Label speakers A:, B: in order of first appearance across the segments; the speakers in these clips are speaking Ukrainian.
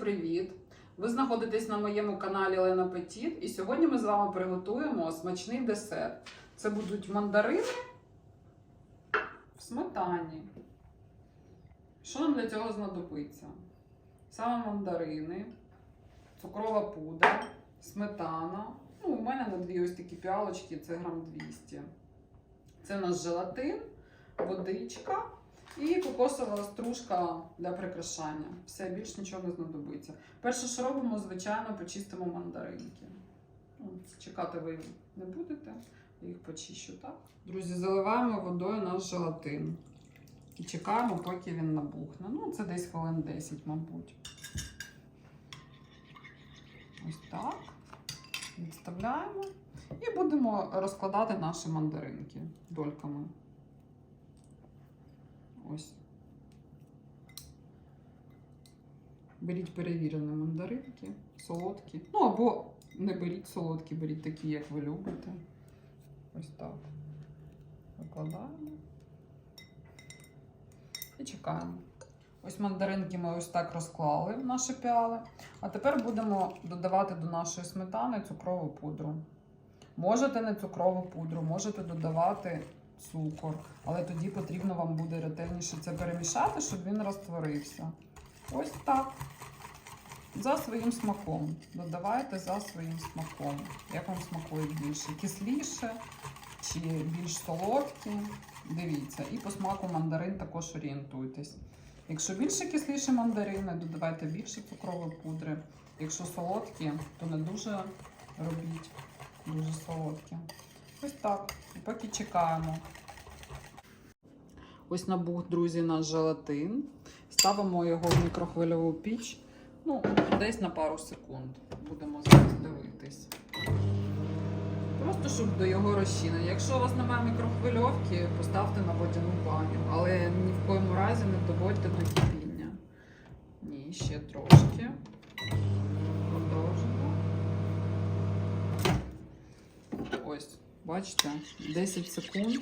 A: привіт! Ви знаходитесь на моєму каналі Лена Петіт, і сьогодні ми з вами приготуємо смачний десерт. Це будуть мандарини в сметані. Що нам для цього знадобиться? Саме мандарини, цукрова пудра, сметана. Ну, у мене на дві ось такі піалочки, це грам 200. Це у нас желатин, водичка. І кокосова стружка для прикрашання. Все, більш нічого не знадобиться. Перше, що робимо, звичайно, почистимо мандаринки. Чекати ви не будете, я їх почищу так. Друзі, заливаємо водою наш желатин. І чекаємо, поки він набухне. Ну, це десь хвилин 10, мабуть. Ось так. Відставляємо. І будемо розкладати наші мандаринки дольками. Ось. Беріть перевірені мандаринки, солодкі. Ну або не беріть солодкі, беріть такі, як ви любите. Ось так. Викладаємо. І чекаємо. Ось мандаринки ми ось так розклали в наші піали. А тепер будемо додавати до нашої сметани цукрову пудру. Можете не цукрову пудру, можете додавати цукор, але тоді потрібно вам буде ретельніше це перемішати, щоб він розтворився. Ось так. За своїм смаком. Додавайте за своїм смаком. Як вам смакує більше? Кисліше чи більш солодкі? Дивіться. І по смаку мандарин також орієнтуйтесь. Якщо більше кисліші мандарини, додавайте більше цукрової пудри. Якщо солодкі, то не дуже робіть дуже солодкі. Ось так. І поки чекаємо. Ось набух, друзі, наш желатин. Ставимо його в мікрохвильову піч. Ну, десь на пару секунд. Будемо зараз дивитись. Просто щоб до його розчинення. Якщо у вас немає мікрохвильовки, поставте на водяну баню. Але ні в коєму разі не доводьте до кипіння. Ні, ще трошки. Продовжимо. Ось, бачите, 10 секунд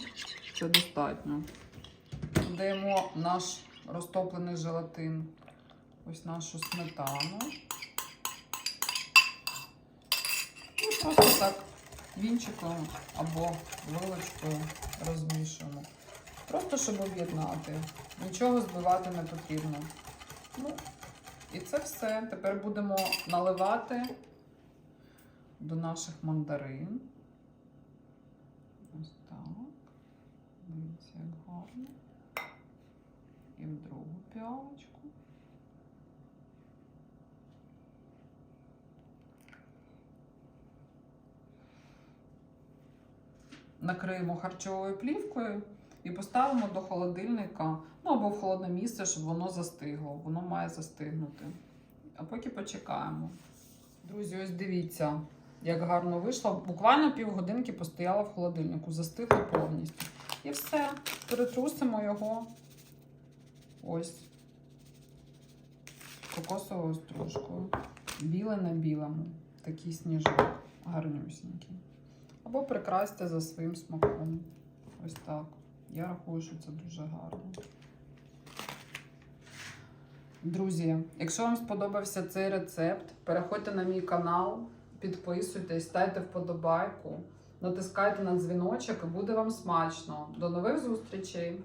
A: це достатньо. Додаємо наш розтоплений желатин, ось нашу сметану. І просто так вінчиком або вилочкою розмішуємо. Просто щоб об'єднати. Нічого збивати не потрібно. Ну, і це все. Тепер будемо наливати до наших мандарин. Ось так. Дивіться, як гарно. І в другу піалочку. Накриємо харчовою плівкою і поставимо до холодильника, ну або в холодне місце, щоб воно застигло. Воно має застигнути. А поки почекаємо. Друзі, ось дивіться, як гарно вийшло. Буквально півгодинки постояла в холодильнику, застигло повністю. І все, перетрусимо його ось кокосовою стружкою. Біле на білому. Такий сніжок гарнюсінький. Або прикрасьте за своїм смаком. Ось так. Я рахую, що це дуже гарно. Друзі, якщо вам сподобався цей рецепт, переходьте на мій канал, підписуйтесь, ставте вподобайку, натискайте на дзвіночок і буде вам смачно. До нових зустрічей!